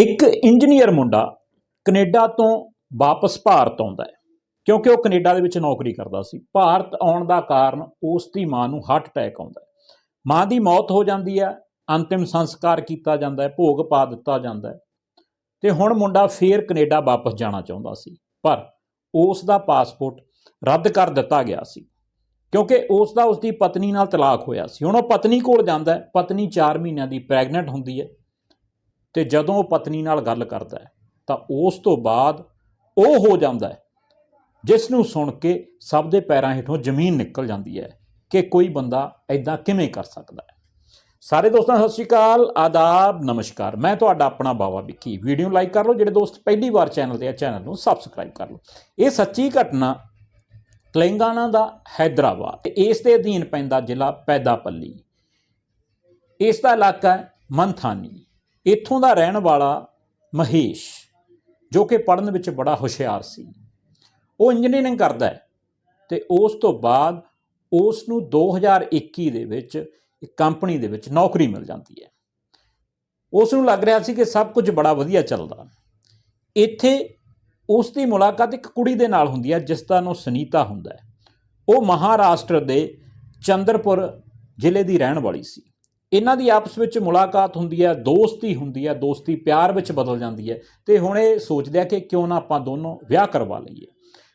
ਇੱਕ ਇੰਜੀਨੀਅਰ ਮੁੰਡਾ ਕੈਨੇਡਾ ਤੋਂ ਵਾਪਸ ਭਾਰਤ ਆਉਂਦਾ ਹੈ, ਕਿਉਂਕਿ ਉਹ ਕੈਨੇਡਾ ਦੇ ਵਿੱਚ ਨੌਕਰੀ ਕਰਦਾ ਸੀ। ਭਾਰਤ ਆਉਣ ਦਾ ਕਾਰਨ ਉਸ ਦੀ ਮਾਂ ਨੂੰ ਹਾਰਟ ਅਟੈਕ ਆਉਂਦਾ ਹੈ। ਮਾਂ ਦੀ ਮੌਤ ਹੋ ਜਾਂਦੀ ਹੈ, ਅੰਤਿਮ ਸੰਸਕਾਰ ਕੀਤਾ ਜਾਂਦਾ ਹੈ, ਭੋਗ ਪਾ ਦਿੱਤਾ ਜਾਂਦਾ ਹੈ। ਤੇ ਹੁਣ ਮੁੰਡਾ ਫੇਰ ਕੈਨੇਡਾ ਵਾਪਸ ਜਾਣਾ ਚਾਹੁੰਦਾ ਸੀ, ਪਰ ਉਸ ਦਾ ਪਾਸਪੋਰਟ ਰੱਦ ਕਰ ਦਿੱਤਾ ਗਿਆ ਸੀ, ਕਿਉਂਕਿ ਉਸ ਦਾ ਉਸ ਦੀ ਪਤਨੀ ਨਾਲ ਤਲਾਕ ਹੋਇਆ ਸੀ। ਹੁਣ ਉਹ ਪਤਨੀ ਕੋਲ ਜਾਂਦਾ ਹੈ, ਪਤਨੀ 4 ਮਹੀਨਿਆਂ ਦੀ ਪ੍ਰੈਗਨੈਂਟ ਹੁੰਦੀ ਹੈ। ਤੇ ਜਦੋਂ ਉਹ ਪਤਨੀ ਨਾਲ ਗੱਲ ਕਰਦਾ ਹੈ, ਤਾਂ ਉਸ ਤੋਂ ਬਾਅਦ ਉਹ ਹੋ ਜਾਂਦਾ ਹੈ, ਜਿਸ ਨੂੰ ਸੁਣ ਕੇ ਸਭ ਦੇ ਪੈਰਾਂ ਹੇਠੋਂ ਜ਼ਮੀਨ ਨਿਕਲ ਜਾਂਦੀ ਹੈ ਕਿ ਕੋਈ ਬੰਦਾ ਐਦਾਂ ਕਿਵੇਂ ਕਰ ਸਕਦਾ ਹੈ। ਸਾਰੇ ਦੋਸਤਾਂ, ਸਤਿ ਸ਼੍ਰੀ ਅਕਾਲ, ਆਦਾਬ, ਨਮਸਕਾਰ। ਮੈਂ ਤੁਹਾਡਾ ਆਪਣਾ ਬਾਵਾ ਵਿੱਕੀ। ਵੀਡੀਓ ਲਾਈਕ ਕਰ ਲਓ, ਜਿਹੜੇ ਦੋਸਤ ਪਹਿਲੀ ਵਾਰ ਚੈਨਲ ਤੇ ਆ, ਚੈਨਲ ਨੂੰ ਸਬਸਕ੍ਰਾਈਬ ਕਰ ਲਓ। ਇਹ ਸੱਚੀ ਘਟਨਾ ਤੇਲੰਗਾਨਾ ਦਾ ਹੈਦਰਾਬਾਦ ਤੇ ਇਸ ਦੇ ਅਧੀਨ ਪੈਂਦਾ ਜ਼ਿਲ੍ਹਾ ਪੈਦਾਪੱਲੀ। ਇਸ ਦਾ ਇਲਾਕਾ ਮੰਥਾਨੀ। ਇੱਥੋਂ ਦਾ ਰਹਿਣ ਵਾਲਾ ਮਹੇਸ਼, ਜੋ ਕਿ ਪੜ੍ਹਨ ਵਿੱਚ ਬੜਾ ਹੁਸ਼ਿਆਰ ਸੀ, ਉਹ ਇੰਜੀਨੀਅਰਿੰਗ ਕਰਦਾ ਹੈ ਤੇ ਉਸ ਤੋਂ ਬਾਅਦ ਉਸ ਨੂੰ 2021 ਦੇ ਵਿੱਚ ਇੱਕ ਕੰਪਨੀ ਦੇ ਵਿੱਚ ਨੌਕਰੀ ਮਿਲ ਜਾਂਦੀ ਹੈ। ਉਸ ਨੂੰ ਲੱਗ ਰਿਹਾ ਸੀ ਕਿ ਸਭ ਕੁਝ ਬੜਾ ਵਧੀਆ ਚੱਲਦਾ। ਇੱਥੇ ਉਸ ਦੀ ਮੁਲਾਕਾਤ ਇੱਕ ਕੁੜੀ ਦੇ ਨਾਲ ਹੁੰਦੀ ਹੈ, ਜਿਸ ਦਾ ਨਾਮ ਸੁਨੀਤਾ ਹੁੰਦਾ ਹੈ। ਉਹ ਮਹਾਰਾਸ਼ਟਰ ਦੇ ਚੰਦਰਪੁਰ ਜ਼ਿਲ੍ਹੇ ਦੀ ਰਹਿਣ ਵਾਲੀ ਸੀ। ਇਹਨਾਂ ਦੀ ਆਪਸ ਵਿੱਚ ਮੁਲਾਕਾਤ ਹੁੰਦੀ ਹੈ, ਦੋਸਤੀ ਹੁੰਦੀ ਹੈ, ਦੋਸਤੀ ਪਿਆਰ ਵਿੱਚ ਬਦਲ ਜਾਂਦੀ ਹੈ। ਤੇ ਹੁਣ ਇਹ ਸੋਚਦੇ ਆ ਕਿ ਕਿਉਂ ਨਾ ਆਪਾਂ ਦੋਨੋਂ ਵਿਆਹ ਕਰਵਾ ਲਈਏ।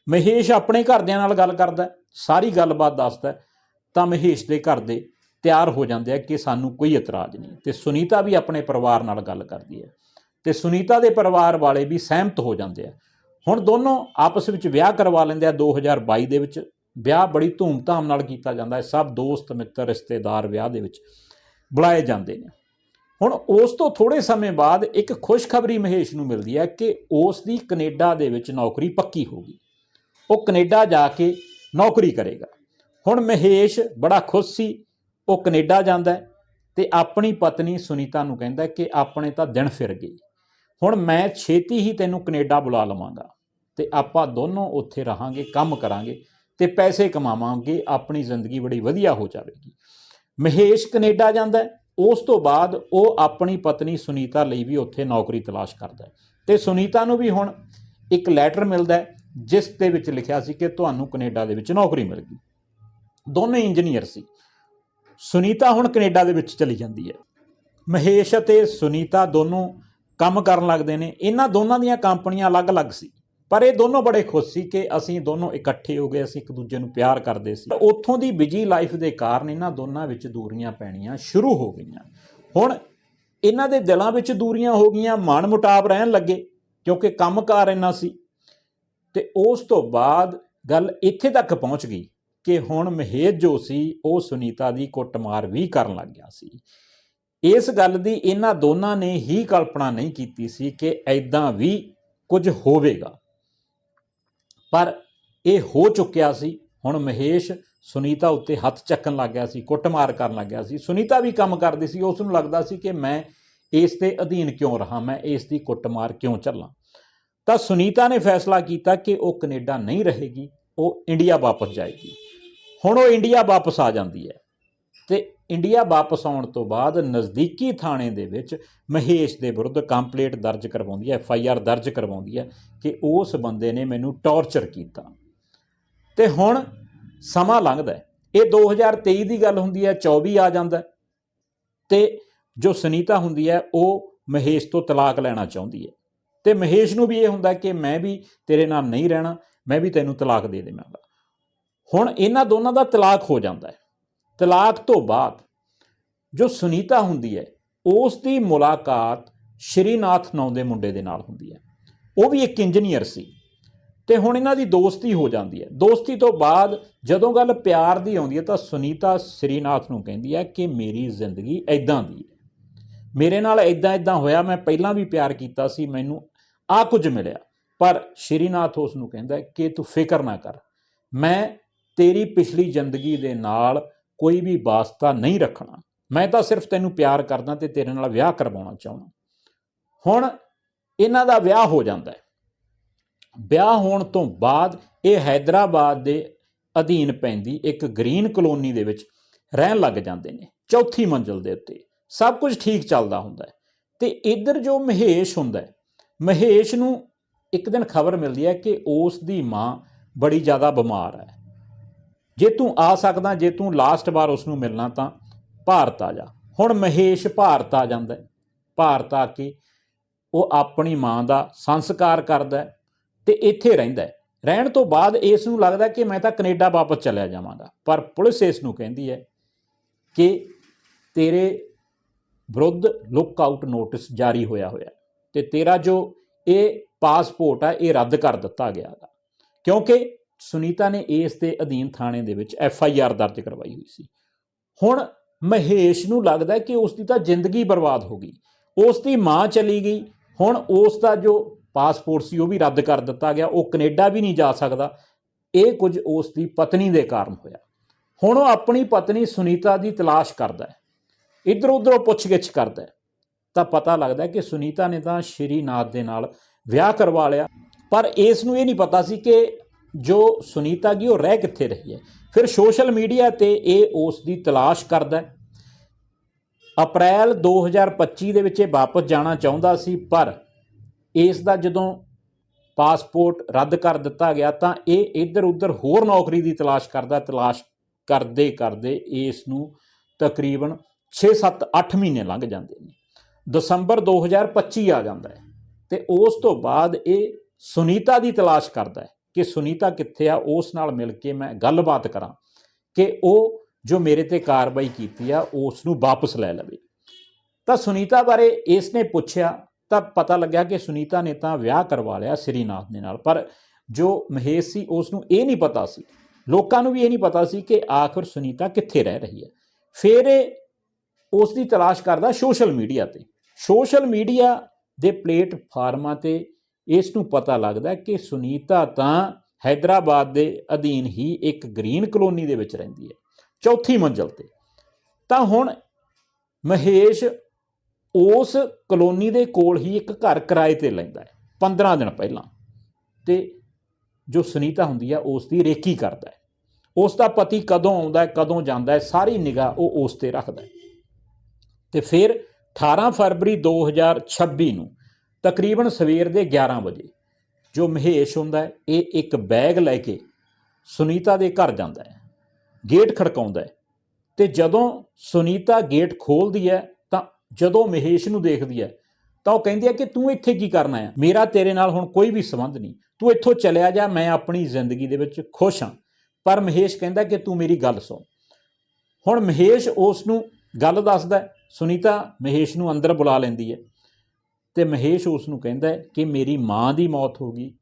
ਮਹੇਸ਼ ਆਪਣੇ ਘਰਦਿਆਂ ਨਾਲ ਗੱਲ ਕਰਦਾ ਸਾਰੀ ਗੱਲਬਾਤ ਦੱਸਦਾ ਤਾਂ ਮਹੇਸ਼ ਦੇ ਘਰ ਦੇ ਤਿਆਰ ਹੋ ਜਾਂਦੇ ਆ ਕਿ ਸਾਨੂੰ ਕੋਈ ਇਤਰਾਜ਼ ਨਹੀਂ। ਤੇ ਸੁਨੀਤਾ ਵੀ ਆਪਣੇ ਪਰਿਵਾਰ ਨਾਲ ਗੱਲ ਕਰਦੀ ਹੈ। ਤੇ ਸੁਨੀਤਾ ਦੇ ਪਰਿਵਾਰ ਵਾਲੇ ਵੀ ਸਹਿਮਤ ਹੋ ਜਾਂਦੇ ਆ। ਹੁਣ ਦੋਨੋਂ ਆਪਸ ਵਿੱਚ ਵਿਆਹ ਕਰਵਾ ਲੈਂਦੇ ਆ 2022 ਦੇ ਵਿੱਚ। ਵਿਆਹ ਬੜੀ ਧੂਮਧਾਮ ਨਾਲ ਕੀਤਾ ਜਾਂਦਾ ਹੈ। ਸਭ ਦੋਸਤ, ਮਿੱਤਰ, ਰਿਸ਼ਤੇਦਾਰ ਵਿਆਹ ਦੇ ਵਿੱਚ। ਬੁਲਾਏ ਜਾਂਦੇ ਨੇ। ਹੁਣ ਉਸ ਤੋਂ ਥੋੜੇ ਸਮੇਂ ਬਾਅਦ ਇੱਕ ਖੁਸ਼ਖਬਰੀ ਮਹੇਸ਼ ਨੂੰ ਮਿਲਦੀ ਹੈ ਕਿ ਉਸ ਦੀ ਕੈਨੇਡਾ ਦੇ ਵਿੱਚ ਨੌਕਰੀ ਪੱਕੀ ਹੋ ਗਈ। ਉਹ ਕੈਨੇਡਾ ਜਾ ਕੇ ਨੌਕਰੀ ਕਰੇਗਾ। ਹੁਣ ਮਹੇਸ਼ ਬੜਾ ਖੁਸ਼ ਸੀ, ਉਹ ਕੈਨੇਡਾ ਜਾਂਦਾ ਹੈ ਤੇ ਆਪਣੀ ਪਤਨੀ ਸੁਨੀਤਾ ਨੂੰ ਕਹਿੰਦਾ ਕਿ ਆਪਣੇ ਤਾਂ ਦਿਨ ਫਿਰ ਗਏ। ਹੁਣ ਮੈਂ ਛੇਤੀ ਹੀ ਤੈਨੂੰ ਕੈਨੇਡਾ ਬੁਲਾ ਲਵਾਂਗਾ ਤੇ ਆਪਾਂ ਦੋਨੋਂ ਉੱਥੇ ਰਹਾਂਗੇ, ਕੰਮ ਕਰਾਂਗੇ ਤੇ ਪੈਸੇ ਕਮਾਵਾਂਗੇ, ਆਪਣੀ ਜ਼ਿੰਦਗੀ ਬੜੀ ਵਧੀਆ ਹੋ ਜਾਵੇਗੀ। ਮਹੇਸ਼ ਕੈਨੇਡਾ ਜਾਂਦਾ ਉਸ ਤੋਂ ਬਾਅਦ ਉਹ ਆਪਣੀ ਪਤਨੀ ਸੁਨੀਤਾ ਲਈ ਵੀ ਉੱਥੇ ਨੌਕਰੀ ਤਲਾਸ਼ ਕਰਦਾ ਹੈ। ਤੇ ਸੁਨੀਤਾ ਨੂੰ ਵੀ ਹੁਣ ਇੱਕ ਲੈਟਰ ਮਿਲਦਾ ਜਿਸ ਦੇ ਵਿੱਚ ਲਿਖਿਆ ਸੀ ਕਿ ਤੁਹਾਨੂੰ ਕੈਨੇਡਾ ਦੇ ਵਿੱਚ ਨੌਕਰੀ ਮਿਲ ਗਈ। ਦੋਨੇ ਇੰਜੀਨੀਅਰ ਸੀ। ਸੁਨੀਤਾ ਹੁਣ ਕੈਨੇਡਾ ਦੇ ਵਿੱਚ ਚਲੀ ਜਾਂਦੀ ਹੈ। ਮਹੇਸ਼ ਅਤੇ ਸੁਨੀਤਾ ਦੋਨੋਂ ਕੰਮ ਕਰਨ ਲੱਗਦੇ ਨੇ। ਇਹਨਾਂ ਦੋਨਾਂ ਦੀਆਂ ਕੰਪਨੀਆਂ ਅਲੱਗ-ਅਲੱਗ ਸੀ। ਪਰ ਇਹ ਦੋਨੋਂ ਬੜੇ ਖੁਸ਼ ਸੀ ਕਿ ਅਸੀਂ ਦੋਨੋਂ ਇਕੱਠੇ ਹੋ ਗਏ, ਅਸੀਂ ਇੱਕ ਦੂਜੇ ਨੂੰ ਪਿਆਰ ਕਰਦੇ ਸੀ। ਤਾਂ ਉੱਥੋਂ ਦੀ ਬਿਜ਼ੀ ਲਾਈਫ ਦੇ ਕਾਰਨ ਇਹਨਾਂ ਦੋਨਾਂ ਵਿੱਚ ਦੂਰੀਆਂ ਪੈਣੀਆਂ ਸ਼ੁਰੂ ਹੋ ਗਈਆਂ। ਹੁਣ ਇਹਨਾਂ ਦੇ ਦਿਲਾਂ ਵਿੱਚ ਦੂਰੀਆਂ ਹੋ ਗਈਆਂ ਮਨ ਮੁਟਾਵ ਰਹਿਣ ਲੱਗੇ ਕਿਉਂਕਿ ਕੰਮਕਾਰ ਇੰਨਾ ਸੀ। ਤੇ ਉਸ ਤੋਂ ਬਾਅਦ ਗੱਲ ਇੱਥੇ ਤੱਕ ਪਹੁੰਚ ਗਈ ਕਿ ਹੁਣ ਮਹੇਸ਼ ਜੋ ਸੀ, ਉਹ ਸੁਨੀਤਾ ਦੀ ਕੁੱਟਮਾਰ ਵੀ ਕਰਨ ਲੱਗ ਗਿਆ ਸੀ। ਇਸ ਗੱਲ ਦੀ ਇਹਨਾਂ ਦੋਨਾਂ ਨੇ ਹੀ ਕਲਪਨਾ ਨਹੀਂ ਕੀਤੀ ਸੀ ਕਿ ਐਦਾਂ ਵੀ ਕੁਝ ਹੋਵੇਗਾ। ਪਰ ਇਹ ਹੋ ਚੁੱਕਿਆ ਸੀ, ਹੁਣ ਮਹੇਸ਼ ਸੁਨੀਤਾ ਉੱਤੇ ਹੱਥ ਚੱਕਣ ਲੱਗ ਗਿਆ ਸੀ, ਕੁੱਟਮਾਰ ਕਰਨ ਲੱਗ ਗਿਆ ਸੀ। ਸੁਨੀਤਾ ਵੀ ਕੰਮ ਕਰਦੀ ਸੀ ਉਸ ਨੂੰ ਲੱਗਦਾ ਸੀ ਕਿ ਮੈਂ ਇਸ ਦੇ ਅਧੀਨ ਕਿਉਂ ਰਹਾ, ਮੈਂ ਇਸ ਦੀ ਕੁੱਟਮਾਰ ਕਿਉਂ ਚੱਲਾਂ। ਤਾਂ ਸੁਨੀਤਾ ਨੇ ਫੈਸਲਾ ਕੀਤਾ ਕਿ ਉਹ ਕੈਨੇਡਾ ਨਹੀਂ ਰਹੇਗੀ, ਉਹ ਇੰਡੀਆ ਵਾਪਸ ਜਾਏਗੀ। ਹੁਣ ਉਹ ਇੰਡੀਆ ਵਾਪਸ ਆ ਜਾਂਦੀ ਹੈ। ਤੇ ਇੰਡੀਆ ਵਾਪਸ ਆਉਣ ਤੋਂ ਬਾਅਦ ਨਜ਼ਦੀਕੀ ਥਾਣੇ ਦੇ ਵਿੱਚ ਮਹੇਸ਼ ਦੇ ਵਿਰੁੱਧ ਕੰਪਲੇਂਟ ਦਰਜ ਕਰਵਾਉਂਦੀ ਹੈ, ਐਫ ਆਈ ਆਰ ਦਰਜ ਕਰਵਾਉਂਦੀ ਹੈ ਕਿ ਉਸ ਬੰਦੇ ਨੇ ਮੈਨੂੰ ਟੌਰਚਰ ਕੀਤਾ। ਤੇ ਹੁਣ ਸਮਾਂ ਲੰਘਦਾ ਹੈ। ਇਹ 2023 ਦੀ ਗੱਲ ਹੁੰਦੀ ਹੈ 24 ਆ ਜਾਂਦਾ ਹੈ। ਤੇ ਜੋ ਸੁਨੀਤਾ ਹੁੰਦੀ ਹੈ, ਉਹ ਮਹੇਸ਼ ਤੋਂ ਤਲਾਕ ਲੈਣਾ ਚਾਹੁੰਦੀ ਹੈ। ਤੇ ਮਹੇਸ਼ ਨੂੰ ਵੀ ਇਹ ਹੁੰਦਾ ਕਿ ਮੈਂ ਵੀ ਤੇਰੇ ਨਾਲ ਨਹੀਂ ਰਹਿਣਾ, ਮੈਂ ਵੀ ਤੈਨੂੰ ਤਲਾਕ ਦੇ ਦੇਵਾਂਗਾ। ਹੁਣ ਇਹਨਾਂ ਦੋਨਾਂ ਦਾ ਤਲਾਕ ਹੋ ਜਾਂਦਾ ਹੈ। ਤਲਾਕ ਤੋਂ ਬਾਅਦ ਜੋ ਸੁਨੀਤਾ ਹੁੰਦੀ ਹੈ, ਉਸ ਦੀ ਮੁਲਾਕਾਤ ਸ਼੍ਰੀਨਾਥ ਨਾਂ ਦੇ ਮੁੰਡੇ ਦੇ ਨਾਲ ਹੁੰਦੀ ਹੈ। ਉਹ ਵੀ ਇੱਕ ਇੰਜੀਨੀਅਰ ਸੀ ਤੇ ਹੁਣ ਇਹਨਾਂ ਦੀ ਦੋਸਤੀ ਹੋ ਜਾਂਦੀ ਹੈ। ਦੋਸਤੀ ਤੋਂ ਬਾਅਦ ਜਦੋਂ ਗੱਲ ਪਿਆਰ ਦੀ ਆਉਂਦੀ ਹੈ ਤਾਂ ਸੁਨੀਤਾ ਸ਼੍ਰੀਨਾਥ ਨੂੰ ਕਹਿੰਦੀ ਹੈ ਕਿ ਮੇਰੀ ਜ਼ਿੰਦਗੀ ਐਦਾਂ ਦੀ ਹੈ। ਮੇਰੇ ਨਾਲ ਐਦਾਂ ਐਦਾਂ ਹੋਇਆ, ਮੈਂ ਪਹਿਲਾਂ ਵੀ ਪਿਆਰ ਕੀਤਾ ਸੀ, ਮੈਨੂੰ ਆ ਕੁਝ ਮਿਲਿਆ। ਪਰ ਸ਼੍ਰੀਨਾਥ ਉਸ ਨੂੰ ਕਹਿੰਦਾ ਕਿ ਤੂੰ ਫਿਕਰ ਨਾ ਕਰ, ਮੈਂ ਤੇਰੀ ਪਿਛਲੀ ਜ਼ਿੰਦਗੀ ਦੇ ਨਾਲ ਕੋਈ ਵੀ ਵਾਸਤਾ ਨਹੀਂ ਰੱਖਣਾ। ਮੈਂ ਤਾਂ ਸਿਰਫ ਤੈਨੂੰ ਪਿਆਰ ਕਰਦਾ ਤੇ ਤੇਰੇ ਨਾਲ ਵਿਆਹ ਕਰਵਾਉਣਾ ਚਾਹੁੰਦਾ। ਹੁਣ ਇਹਨਾਂ ਦਾ ਵਿਆਹ ਹੋ ਜਾਂਦਾ ਵਿਆਹ ਹੋਣ ਤੋਂ ਬਾਅਦ ਇਹ ਹైదరాబాద్ ਦੇ ਅਧੀਨ ਪੈਂਦੀ ਇੱਕ ਗ੍ਰੀਨ ਕਲੋਨੀ ਦੇ ਵਿੱਚ ਰਹਿਣ ਲੱਗ ਜਾਂਦੇ ਨੇ, ਚੌਥੀ ਮੰਜ਼ਲ ਦੇ ਉੱਤੇ। ਸਭ ਕੁਝ ਠੀਕ ਚੱਲਦਾ ਹੁੰਦਾ ਹੈ ਤੇ ਇਧਰ ਜੋ ਮਹੇਸ਼ ਹੁੰਦਾ ਮਹੇਸ਼ ਨੂੰ ਇੱਕ ਦਿਨ ਖਬਰ ਮਿਲਦੀ ਹੈ ਕਿ ਉਸ ਦੀ ਮਾਂ ਬੜੀ ਜ਼ਿਆਦਾ ਬਿਮਾਰ ਹੈ। ਜੇ ਤੂੰ ਆ ਸਕਦਾ, ਜੇ ਤੂੰ ਲਾਸਟ ਵਾਰ ਉਸ ਨੂੰ ਮਿਲਣਾ ਤਾਂ ਭਾਰਤ ਆ ਜਾ। ਹੁਣ ਮਹੇਸ਼ ਭਾਰਤ ਆ ਜਾਂਦਾ ਭਾਰਤ ਆ ਕੇ ਉਹ ਆਪਣੀ ਮਾਂ ਦਾ ਸੰਸਕਾਰ ਕਰਦਾ ਹੈ ਤੇ ਇੱਥੇ ਰਹਿੰਦਾ ਰਹਿਣ ਤੋਂ ਬਾਅਦ ਇਸ ਨੂੰ ਲੱਗਦਾ ਕਿ ਮੈਂ ਤਾਂ ਕੈਨੇਡਾ ਵਾਪਸ ਚਲਿਆ ਜਾਵਾਂਗਾ। ਪਰ ਪੁਲਿਸ ਇਸ ਨੂੰ ਕਹਿੰਦੀ ਹੈ ਕਿ ਤੇਰੇ ਵਿਰੁੱਧ ਲੁੱਕ ਆਊਟ ਨੋਟਿਸ ਜਾਰੀ ਹੋਇਆ ਹੋਇਆ ਹੈ ਤੇ ਤੇਰਾ ਜੋ ਇਹ ਪਾਸਪੋਰਟ ਆ ਇਹ ਰੱਦ ਕਰ ਦਿੱਤਾ ਗਿਆ ਕਿਉਂਕਿ ਸੁਨੀਤਾ ਨੇ ਇਸ ਦੇ ਅਧੀਨ ਥਾਣੇ ਦੇ ਵਿੱਚ ਐਫ ਆਈ ਆਰ ਦਰਜ ਕਰਵਾਈ ਹੋਈ ਸੀ। ਹੁਣ ਮਹੇਸ਼ ਨੂੰ ਲੱਗਦਾ ਕਿ ਉਸ ਦੀ ਤਾਂ ਜ਼ਿੰਦਗੀ ਬਰਬਾਦ ਹੋ ਗਈ। ਉਸ ਦੀ ਮਾਂ ਚਲੀ ਗਈ। ਹੁਣ ਉਸ ਦਾ ਜੋ ਪਾਸਪੋਰਟ ਸੀ ਉਹ ਵੀ ਰੱਦ ਕਰ ਦਿੱਤਾ ਗਿਆ। ਉਹ ਕੈਨੇਡਾ ਵੀ ਨਹੀਂ ਜਾ ਸਕਦਾ। ਇਹ ਕੁਝ ਉਸ ਦੀ ਪਤਨੀ ਦੇ ਕਾਰਨ ਹੋਇਆ। ਹੁਣ ਉਹ ਆਪਣੀ ਪਤਨੀ ਸੁਨੀਤਾ ਦੀ ਤਲਾਸ਼ ਕਰਦਾ ਹੈ। ਇੱਧਰ ਉੱਧਰੋਂ ਪੁੱਛਗਿੱਛ ਕਰਦਾ ਹੈ। ਤਾਂ ਪਤਾ ਲੱਗਦਾ ਕਿ ਸੁਨੀਤਾ ਨੇ ਤਾਂ ਸ਼੍ਰੀਨਾਥ ਦੇ ਨਾਲ ਵਿਆਹ ਕਰਵਾ ਲਿਆ। ਪਰ ਇਸ ਨੂੰ ਇਹ ਨਹੀਂ ਪਤਾ ਸੀ ਕਿ ਜੋ ਸੁਨੀਤਾ ਜੀ, ਉਹ ਰਹਿ ਕਿੱਥੇ ਰਹੀ ਹੈ? ਫਿਰ ਸੋਸ਼ਲ ਮੀਡੀਆ ਤੇ ਇਹ ਉਸ ਦੀ ਤਲਾਸ਼ ਕਰਦਾ ਹੈ। ਅਪ੍ਰੈਲ 2025 ਦੇ ਵਿੱਚ ਇਹ ਵਾਪਸ ਜਾਣਾ ਚਾਹੁੰਦਾ ਸੀ, ਪਰ ਇਸ ਦਾ ਜਦੋਂ ਪਾਸਪੋਰਟ ਰੱਦ ਕਰ ਦਿੱਤਾ ਗਿਆ, ਤਾਂ ਇਹ ਇੱਧਰ ਉੱਧਰ ਹੋਰ ਨੌਕਰੀ ਦੀ ਤਲਾਸ਼ ਕਰਦਾ, ਤਲਾਸ਼ ਕਰਦੇ ਕਰਦੇ ਇਸ ਨੂੰ ਤਕਰੀਬਨ 6-7 8 ਮਹੀਨੇ ਲੰਘ ਜਾਂਦੇ ਨੇ। ਦਸੰਬਰ 2025 ਆ ਜਾਂਦਾ ਹੈ ਤੇ ਉਸ ਤੋਂ ਬਾਅਦ ਇਹ ਸੁਨੀਤਾ ਦੀ ਤਲਾਸ਼ ਕਰਦਾ ਹੈ। ਕਿ ਸੁਨੀਤਾ ਕਿੱਥੇ ਆ, ਉਸ ਨਾਲ ਮਿਲ ਕੇ ਮੈਂ ਗੱਲਬਾਤ ਕਰਾਂ ਕਿ ਉਹ ਜੋ ਮੇਰੇ ਤੇ ਕਾਰਵਾਈ ਕੀਤੀ ਆ, ਉਸ ਨੂੰ ਵਾਪਸ ਲੈ ਲਵੇ। ਤਾਂ ਸੁਨੀਤਾ ਬਾਰੇ ਇਸ ਨੇ ਪੁੱਛਿਆ, ਤਾਂ ਪਤਾ ਲੱਗਿਆ ਕਿ ਸੁਨੀਤਾ ਨੇ ਤਾਂ ਵਿਆਹ ਕਰਵਾ ਲਿਆ ਸ੍ਰੀਨਾਥ ਦੇ ਨਾਲ, ਪਰ ਜੋ ਮਹੇਸ਼ ਸੀ, ਉਸ ਨੂੰ ਇਹ ਨਹੀਂ ਪਤਾ ਸੀ। ਲੋਕਾਂ ਨੂੰ ਵੀ ਇਹ ਨਹੀਂ ਪਤਾ ਸੀ ਕਿ ਆਖਰ ਸੁਨੀਤਾ ਕਿੱਥੇ ਰਹਿ ਰਹੀ ਹੈ। ਫਿਰ ਇਹ ਉਸ ਦੀ ਤਲਾਸ਼ ਕਰਦਾ ਸੋਸ਼ਲ ਮੀਡੀਆ ਤੇ। ਸੋਸ਼ਲ ਮੀਡੀਆ ਦੇ ਪਲੇਟਫਾਰਮਾਂ ਤੇ ਇਸ ਨੂੰ ਪਤਾ ਲੱਗਦਾ ਕਿ ਸੁਨੀਤਾ ਤਾਂ ਹైదరాబాద్ ਦੇ ਅਧੀਨ ਹੀ ਇੱਕ ਗ੍ਰੀਨ ਕਲੋਨੀ ਦੇ ਵਿੱਚ ਰਹਿੰਦੀ ਹੈ, ਚੌਥੀ ਮੰਜ਼ਲ ਤੇ। ਤਾਂ ਹੁਣ ਮਹੇਸ਼ ਉਸ ਕਲੋਨੀ ਦੇ ਕੋਲ ਹੀ ਇੱਕ ਘਰ ਕਿਰਾਏ ਤੇ ਲੈਂਦਾ ਹੈ 15 ਦਿਨ ਪਹਿਲਾਂ। ਤੇ ਜੋ ਸੁਨੀਤਾ ਹੁੰਦੀ ਹੈ, ਉਸ ਦੀ ਰੇਕੀ ਕਰਦਾ ਹੈ। ਉਸ ਦਾ ਪਤੀ ਕਦੋਂ ਆਉਂਦਾ ਹੈ, ਕਦੋਂ ਜਾਂਦਾ ਹੈ, ਸਾਰੀ ਨਿਗਾਹ ਉਹ ਉਸ ਤੇ ਰੱਖਦਾ ਹੈ। ਤੇ ਫਿਰ 18 ਫਰਵਰੀ 2026 ਨੂੰ ਤਕਰੀਬਨ ਸਵੇਰ ਦੇ 11 ਵਜੇ ਜੋ ਮਹੇਸ਼ ਹੁੰਦਾ ਹੈ, ਇਹ ਇੱਕ ਬੈਗ ਲੈ ਕੇ ਸੁਨੀਤਾ ਦੇ ਘਰ ਜਾਂਦਾ ਹੈ, ਗੇਟ ਖੜਕਾਉਂਦਾ ਹੈ। ਤੇ ਜਦੋਂ ਸੁਨੀਤਾ ਗੇਟ ਖੋਲਦੀ ਹੈ, ਤਾਂ ਜਦੋਂ ਮਹੇਸ਼ ਨੂੰ ਦੇਖਦੀ ਹੈ, ਤਾਂ ਉਹ ਕਹਿੰਦੀ ਹੈ ਕਿ ਤੂੰ ਇੱਥੇ ਕੀ ਕਰਨਾ ਹੈ ਮੇਰਾ ਤੇਰੇ ਨਾਲ ਹੁਣ ਕੋਈ ਵੀ ਸੰਬੰਧ ਨਹੀਂ। ਤੂੰ ਇੱਥੋਂ ਚਲਿਆ ਜਾ, ਮੈਂ ਆਪਣੀ ਜ਼ਿੰਦਗੀ ਦੇ ਵਿੱਚ ਖੁਸ਼ ਹਾਂ। ਪਰ ਮਹੇਸ਼ ਕਹਿੰਦਾ ਕਿ ਤੂੰ ਮੇਰੀ ਗੱਲ ਸੁਣ। ਹੁਣ ਮਹੇਸ਼ ਉਸ ਨੂੰ ਗੱਲ ਦੱਸਦਾ ਸੁਨੀਤਾ ਮਹੇਸ਼ ਨੂੰ ਅੰਦਰ ਬੁਲਾ ਲੈਂਦੀ ਹੈ। ਤੇ ਮਹੇਸ਼ ਉਸ ਨੂੰ ਕਹਿੰਦਾ ਹੈ ਕਿ ਮੇਰੀ ਮਾਂ ਦੀ ਮੌਤ ਹੋ ਗਈ।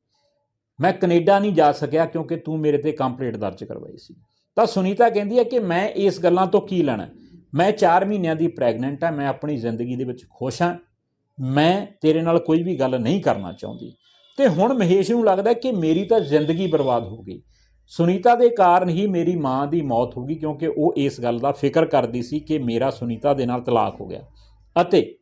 ਮੈਂ ਕੈਨੇਡਾ ਨਹੀਂ ਜਾ ਸਕਿਆ ਕਿਉਂਕਿ ਤੂੰ ਮੇਰੇ ਤੇ ਕੰਪਲੇਂਟ ਦਰਜ ਕਰਵਾਈ ਸੀ। ਤਾਂ ਸੁਨੀਤਾ ਕਹਿੰਦੀ ਹੈ ਕਿ ਮੈਂ ਇਸ ਗੱਲਾਂ ਤੋਂ ਕੀ ਲੈਣਾ ਮੈਂ 4 ਮਹੀਨਿਆਂ ਦੀ ਪ੍ਰੈਗਨੈਂਟ ਹਾਂ, ਮੈਂ ਆਪਣੀ ਜ਼ਿੰਦਗੀ ਦੇ ਵਿੱਚ ਖੁਸ਼ ਹਾਂ। ਮੈਂ ਤੇਰੇ ਨਾਲ ਕੋਈ ਵੀ ਗੱਲ ਨਹੀਂ ਕਰਨਾ ਚਾਹੁੰਦੀ। ਤੇ ਹੁਣ ਮਹੇਸ਼ ਨੂੰ ਲੱਗਦਾ ਕਿ ਮੇਰੀ ਤਾਂ ਜ਼ਿੰਦਗੀ ਬਰਬਾਦ ਹੋ ਗਈ। ਸੁਨੀਤਾ ਦੇ ਕਾਰਨ ਹੀ ਮੇਰੀ ਮਾਂ ਦੀ ਮੌਤ ਹੋ ਗਈ ਕਿਉਂਕਿ ਉਹ ਇਸ ਗੱਲ ਦਾ ਫਿਕਰ ਕਰਦੀ ਸੀ ਕਿ ਮੇਰਾ ਸੁਨੀਤਾ ਦੇ ਨਾਲ ਤਲਾਕ ਹੋ ਗਿਆ। ਅਤੇ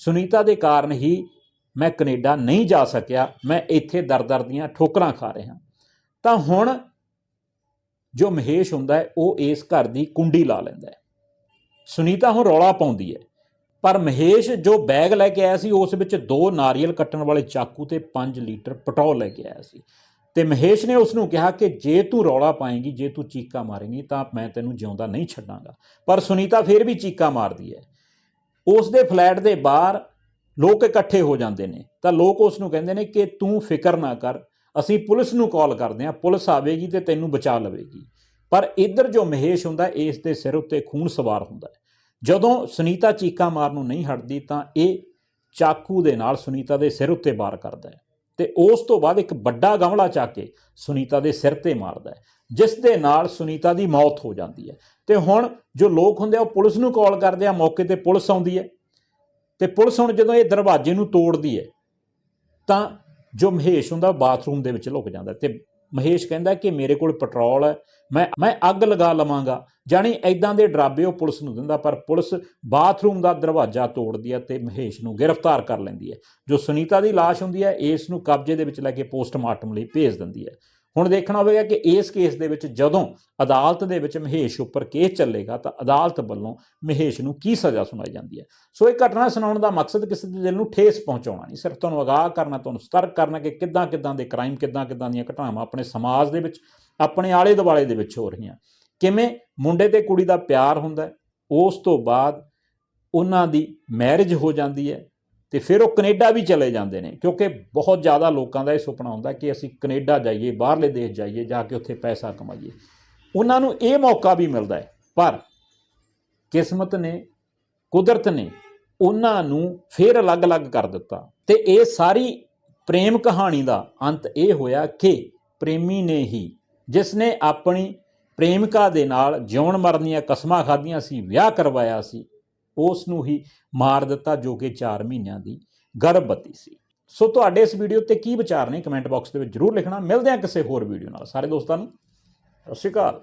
ਸੁਨੀਤਾ ਦੇ ਕਾਰਨ ਹੀ ਮੈਂ ਕੈਨੇਡਾ ਨਹੀਂ ਜਾ ਸਕਿਆ। ਮੈਂ ਇੱਥੇ ਦਰ-ਦਰ ਦੀਆਂ ਠੋਕਰਾਂ ਖਾ ਰਿਹਾ। ਤਾਂ ਹੁਣ ਜੋ ਮਹੇਸ਼ ਹੁੰਦਾ ਹੈ, ਉਹ ਇਸ ਘਰ ਦੀ ਕੁੰਡੀ ਲਾ ਲੈਂਦਾ ਹੈ। ਸੁਨੀਤਾ ਹੁਣ ਰੌਲਾ ਪਾਉਂਦੀ ਹੈ। ਪਰ ਮਹੇਸ਼ ਜੋ ਬੈਗ ਲੈ ਕੇ ਆਇਆ ਸੀ, ਉਸ ਵਿੱਚ ਦੋ ਨਾਰੀਅਲ ਕੱਟਣ ਵਾਲੇ ਚਾਕੂ ਤੇ 5 ਲੀਟਰ ਪੈਟਰੋਲ ਲੈ ਕੇ ਆਇਆ ਸੀ। ਤੇ ਮਹੇਸ਼ ਨੇ ਉਸ ਨੂੰ ਕਿਹਾ ਕਿ ਜੇ ਤੂੰ ਰੌਲਾ ਪਾਏਂਗੀ, ਜੇ ਤੂੰ ਚੀਕਾ ਮਾਰੇਂਗੀ, ਤਾਂ ਮੈਂ ਤੈਨੂੰ ਜਿਉਂਦਾ ਨਹੀਂ ਛੱਡਾਂਗਾ। ਪਰ ਸੁਨੀਤਾ ਫਿਰ ਵੀ ਚੀਕਾ ਮਾਰਦੀ ਹੈ। ਉਸ ਦੇ ਫਲੈਟ ਦੇ ਬਾਹਰ ਲੋਕ ਇਕੱਠੇ ਹੋ ਜਾਂਦੇ ਨੇ। ਤਾਂ ਲੋਕ ਉਸ ਨੂੰ ਕਹਿੰਦੇ ਨੇ ਕਿ ਤੂੰ ਫਿਕਰ ਨਾ ਕਰ, ਅਸੀਂ ਪੁਲਿਸ ਨੂੰ ਕਾਲ ਕਰਦੇ ਹਾਂ, ਪੁਲਿਸ ਆਵੇਗੀ ਤੇ ਤੈਨੂੰ ਬਚਾ ਲਵੇਗੀ। ਪਰ ਇੱਧਰ ਜੋ ਮਹੇਸ਼ ਹੁੰਦਾ, ਇਸ ਦੇ ਸਿਰ ਉੱਤੇ ਖੂਨ ਸਵਾਰ ਹੁੰਦਾ ਜਦੋਂ ਸੁਨੀਤਾ ਚੀਕਾਂ ਮਾਰਨ ਨੂੰ ਨਹੀਂ ਹਟਦੀ, ਤਾਂ ਇਹ ਚਾਕੂ ਦੇ ਨਾਲ ਸੁਨੀਤਾ ਦੇ ਸਿਰ ਉੱਤੇ ਵਾਰ ਕਰਦਾ ਹੈ। ਤੇ ਉਸ ਤੋਂ ਬਾਅਦ ਇੱਕ ਵੱਡਾ ਗਮਲਾ ਚੱਕ ਕੇ ਸੁਨੀਤਾ ਦੇ ਸਿਰ ਤੇ ਮਾਰਦਾ ਹੈ, ਜਿਸ ਦੇ ਨਾਲ ਸੁਨੀਤਾ ਦੀ ਮੌਤ ਹੋ ਜਾਂਦੀ ਹੈ। ਤੇ ਹੁਣ ਜੋ ਲੋਕ ਹੁੰਦੇ ਆ, ਉਹ ਪੁਲਿਸ ਨੂੰ ਕਾਲ ਕਰਦੇ ਆ, ਮੌਕੇ ਤੇ ਪੁਲਿਸ ਆਉਂਦੀ ਹੈ। ਤੇ ਪੁਲਿਸ ਹੁਣ ਜਦੋਂ ਇਹ ਦਰਵਾਜ਼ੇ ਨੂੰ ਤੋੜਦੀ ਹੈ, ਤਾਂ ਜੋ ਮਹੇਸ਼ ਹੁੰਦਾ ਬਾਥਰੂਮ ਦੇ ਵਿੱਚ ਲੁਕ ਜਾਂਦਾ। ਤੇ ਮਹੇਸ਼ ਕਹਿੰਦਾ ਕਿ ਮੇਰੇ ਕੋਲ ਪੈਟਰੋਲ ਹੈ, ਮੈਂ ਮੈਂ ਅੱਗ ਲਗਾ ਲਵਾਂਗਾ। ਜਾਣੀ ਐਦਾਂ ਦੇ ਡਰਾਬੇ ਉਹ ਪੁਲਿਸ ਨੂੰ ਦਿੰਦਾ, ਪਰ ਪੁਲਿਸ ਬਾਥਰੂਮ ਦਾ ਦਰਵਾਜ਼ਾ ਤੋੜਦੀ ਹੈ ਤੇ ਮਹੇਸ਼ ਨੂੰ ਗ੍ਰਿਫਤਾਰ ਕਰ ਲੈਂਦੀ ਹੈ। ਜੋ ਸੁਨੀਤਾ ਦੀ ਲਾਸ਼ ਹੁੰਦੀ ਹੈ, ਇਸ ਨੂੰ ਕਬਜ਼ੇ ਦੇ ਵਿੱਚ ਲੈ ਕੇ ਪੋਸਟਮਾਰਟਮ ਲਈ ਭੇਜ ਦਿੰਦੀ ਹੈ। ਹੁਣ ਦੇਖਣਾ ਹੋਵੇਗਾ ਕਿ ਇਸ ਕੇਸ ਦੇ ਵਿੱਚ ਜਦੋਂ ਅਦਾਲਤ ਦੇ ਵਿੱਚ ਮਹੇਸ਼ ਉੱਪਰ ਕੇਸ ਚੱਲੇਗਾ ਤਾਂ ਅਦਾਲਤ ਵੱਲੋਂ ਮਹੇਸ਼ ਨੂੰ ਕੀ ਸਜ਼ਾ ਸੁਣਾਈ ਜਾਂਦੀ ਹੈ? ਸੋ ਇਹ ਘਟਨਾ ਸੁਣਾਉਣ ਦਾ ਮਕਸਦ ਕਿਸੇ ਦੇ ਦਿਲ ਨੂੰ ਠੇਸ ਪਹੁੰਚਾਉਣਾ ਨਹੀਂ, ਸਿਰਫ ਤੁਹਾਨੂੰ ਅਗਾਹ ਕਰਨਾ, ਤੁਹਾਨੂੰ ਸਤਰਕ ਕਰਨਾ ਕਿ ਕਿੱਦਾਂ ਕਿੱਦਾਂ ਦੇ ਕ੍ਰਾਈਮ ਕਿੱਦਾਂ ਕਿੱਦਾਂ ਦੀਆਂ ਘਟਨਾਵਾਂ ਆਪਣੇ ਸਮਾਜ ਦੇ ਵਿੱਚ, ਆਪਣੇ ਆਲੇ ਦੁਆਲੇ ਦੇ ਵਿੱਚ ਹੋ ਰਹੀਆਂ। ਕਿਵੇਂ ਮੁੰਡੇ ਤੇ ਕੁੜੀ ਦਾ ਪਿਆਰ ਹੁੰਦਾ ਉਸ ਤੋਂ ਬਾਅਦ ਉਹਨਾਂ ਦੀ ਮੈਰਿਜ ਹੋ ਜਾਂਦੀ ਹੈ ਤੇ ਫਿਰ ਉਹ ਕੈਨੇਡਾ ਵੀ ਚਲੇ ਜਾਂਦੇ ਨੇ, ਕਿਉਂਕਿ ਬਹੁਤ ਜ਼ਿਆਦਾ ਲੋਕਾਂ ਦਾ ਇਹ ਸੁਪਨਾ ਹੁੰਦਾ ਕਿ ਅਸੀਂ ਕੈਨੇਡਾ ਜਾਈਏ, ਬਾਹਰਲੇ ਦੇਸ਼ ਜਾਈਏ, ਜਾ ਕੇ ਉੱਥੇ ਪੈਸਾ ਕਮਾਈਏ। ਉਹਨਾਂ ਨੂੰ ਇਹ ਮੌਕਾ ਵੀ ਮਿਲਦਾ ਹੈ, ਪਰ ਕਿਸਮਤ ਨੇ, ਕੁਦਰਤ ਨੇ ਉਹਨਾਂ ਨੂੰ ਫਿਰ ਅਲੱਗ-ਅਲੱਗ ਕਰ ਦਿੱਤਾ। ਤੇ ਇਹ ਸਾਰੀ ਪ੍ਰੇਮ ਕਹਾਣੀ ਦਾ ਅੰਤ ਇਹ ਹੋਇਆ ਕਿ ਪ੍ਰੇਮੀ ਨੇ ਹੀ, ਜਿਸ ਨੇ ਆਪਣੀ ਪ੍ਰੇਮਿਕਾ ਦੇ ਨਾਲ ਜਿਉਣ ਮਰਨ ਦੀਆਂ ਕਸਮਾਂ ਖਾਧੀਆਂ ਸੀ, ਵਿਆਹ ਕਰਵਾਇਆ ਸੀ ਉਸ ਨੂੰ ਹੀ ਮਾਰ ਦਿੱਤਾ ਜੋ ਕਿ 4 ਮਹੀਨਿਆਂ ਦੀ ਗਰਭਵਤੀ ਸੀ। ਸੋ ਤੁਹਾਡੇ ਇਸ ਵੀਡੀਓ ਤੇ ਕੀ ਵਿਚਾਰ ਨੇ? ਕਮੈਂਟ ਬਾਕਸ ਦੇ ਵਿੱਚ ਜਰੂਰ ਲਿਖਣਾ। ਮਿਲਦੇ ਹਾਂ ਕਿਸੇ ਹੋਰ ਵੀਡੀਓ ਨਾਲ। ਸਾਰੇ ਦੋਸਤਾਂ ਨੂੰ, ਸਤਿ ਸ਼੍ਰੀ ਅਕਾਲ।